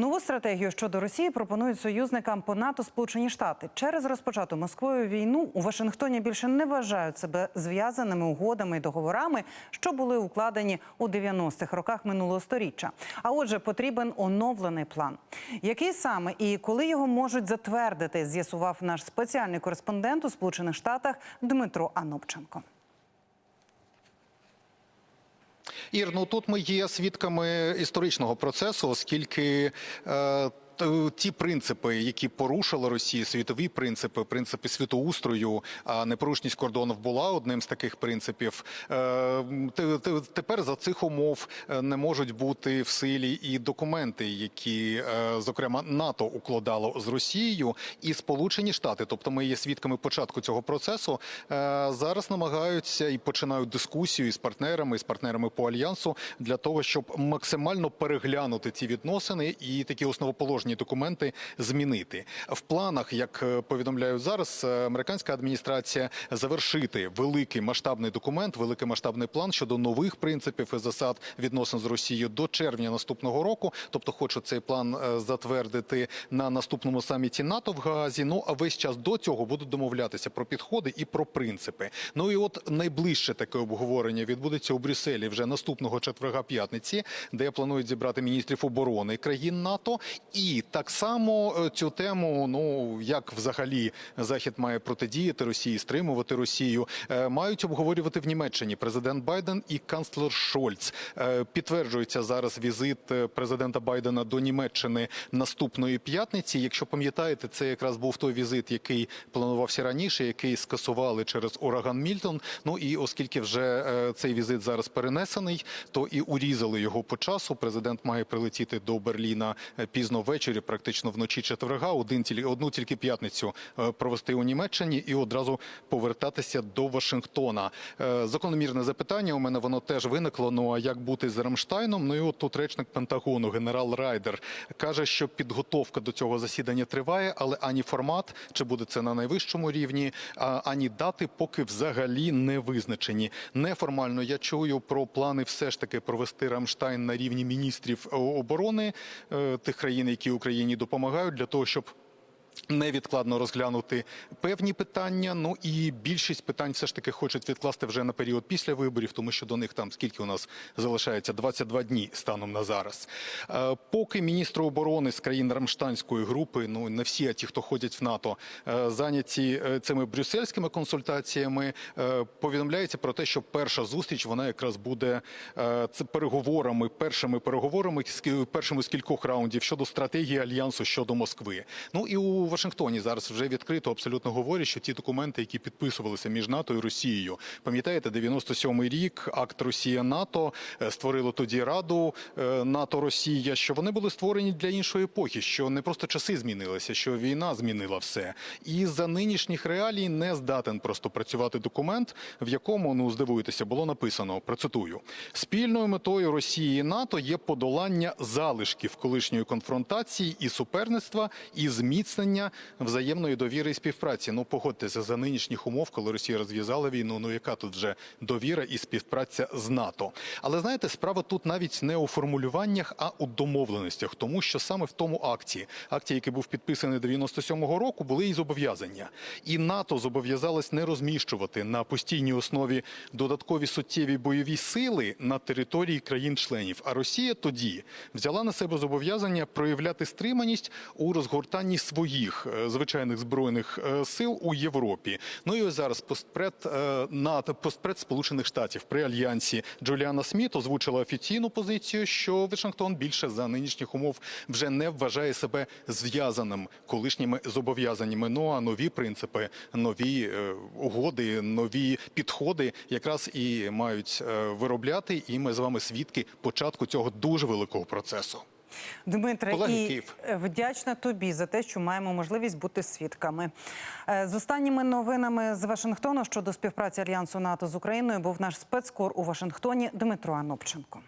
Нову стратегію щодо Росії пропонують союзникам по НАТО Сполучені Штати. Через розпочату Москвою війну у Вашингтоні більше не вважають себе зв'язаними угодами і договорами, що були укладені у 90-х роках минулого сторіччя. А отже, потрібен оновлений план. Який саме і коли його можуть затвердити, з'ясував наш спеціальний кореспондент у Сполучених Штатах Дмитро Анопченко. Ір, ну тут ми є свідками історичного процесу, оскільки. Е, Ті принципи, які порушила Росія, світові принципи, принципи світоустрою, а непорушність кордонів була одним з таких принципів. Е, те- те- Тепер за цих умов е, не можуть бути в силі і документи, які, е, зокрема, НАТО укладало з Росією і Сполучені Штати. Тобто, ми є свідками початку цього процесу. Е, Зараз намагаються і починають дискусію із партнерами, з партнерами по альянсу для того, щоб максимально переглянути ці відносини і такі основоположні документи змінити в планах. Як е, повідомляють зараз, е, американська адміністрація завершити великий масштабний документ, великий масштабний план щодо нових принципів і засад відносин з Росією до червня наступного року. Тобто, хочуть цей план е, затвердити на наступному саміті НАТО в Гаазі. Ну а весь час до цього будуть домовлятися про підходи і про принципи. Ну і от найближче таке обговорення відбудеться у Брюсселі вже наступного четверга п'ятниці, де планують зібрати міністрів оборони країн НАТО. І так само е, цю тему, ну як взагалі Захід має протидіяти Росії, стримувати Росію, е, мають обговорювати в Німеччині президент Байден і канцлер Шольц. Е, Підтверджується зараз візит президента Байдена до Німеччини наступної п'ятниці. Якщо пам'ятаєте, це якраз був той візит, який планувався раніше, який скасували через ураган Мільтон. Ну і оскільки вже цей візит зараз перенесений, то і урізали його по часу. Президент має прилетіти до Берліна пізно ввечері, практично вночі четверга. Один одну тільки п'ятницю е, провести у Німеччині і одразу повертатися до Вашингтона. Е, Закономірне запитання у мене воно теж виникло. Ну а як бути з Рамштайном? Ну і от тут речник Пентагону, генерал Райдер, каже, що підготовка до цього засідання триває, але ані формат, чи буде це на найвищому рівні, ані дати поки взагалі не визначені. Неформально я чую про плани все ж таки провести Рамштайн на рівні міністрів е, оборони тих країн, які Україні допомагають, для того, щоб невідкладно розглянути певні питання. Ну і більшість питань все ж таки хочуть відкласти вже на період після виборів, тому що до них там скільки у нас залишається 22 дні станом на зараз. Е, Поки міністри оборони з країн Рамштанської групи, ну не всі, а ті, хто ходять в НАТО, е, зайняті е, цими брюссельськими консультаціями, повідомляється про те, що перша зустріч вона якраз буде переговорами, першими переговорами першими з кількох раундів щодо стратегії альянсу щодо Москви. Ну і у Вашингтоні зараз вже відкрито абсолютно говорять, що ті документи, які підписувалися між НАТО і Росією, пам'ятаєте, 97-й рік, акт Росія НАТО е, створило тоді Раду е, НАТО Росія, що вони були створені для іншої епохи, що не просто часи змінилися, що війна змінила все. І за нинішніх реалій не здатен просто працювати документ, в якому ну здивуєтеся, було написано процитую: спільною метою Росії і НАТО є подолання залишків колишньої конфронтації і суперництва і зміцнення взаємної довіри і співпраці. Ну погодьтеся за нинішніх умов, коли Росія розв'язала війну. Ну яка тут вже довіра і співпраця з НАТО? Але знаєте, справа тут навіть не у формулюваннях, а у домовленостях, тому що саме в тому акті, акті, який був підписаний 97-го року, були і зобов'язання. І НАТО зобов'язалось не розміщувати на постійній основі додаткові суттєві бойові сили на території країн-членів. А Росія тоді взяла на себе зобов'язання проявляти стриманість у розгортанні своїх е, звичайних збройних е, сил у Європі. Ну і ось зараз постпред е, НАТО, постпред Сполучених Штатів при альянсі Джуліана Сміт озвучила офіційну позицію, що Вашингтон більше за нинішніх умов вже не вважає себе зв'язаним колишніми зобов'язаннями. Ну а нові принципи, нові угоди, нові підходи якраз і мають виробляти. І ми з вами свідки початку цього дуже великого процесу. Дмитре, Колеги, і Київ. вдячна тобі за те, що маємо можливість бути свідками. Е, З останніми новинами з Вашингтону щодо співпраці альянсу НАТО з Україною був наш спецкор у Вашингтоні Дмитро Анопченко.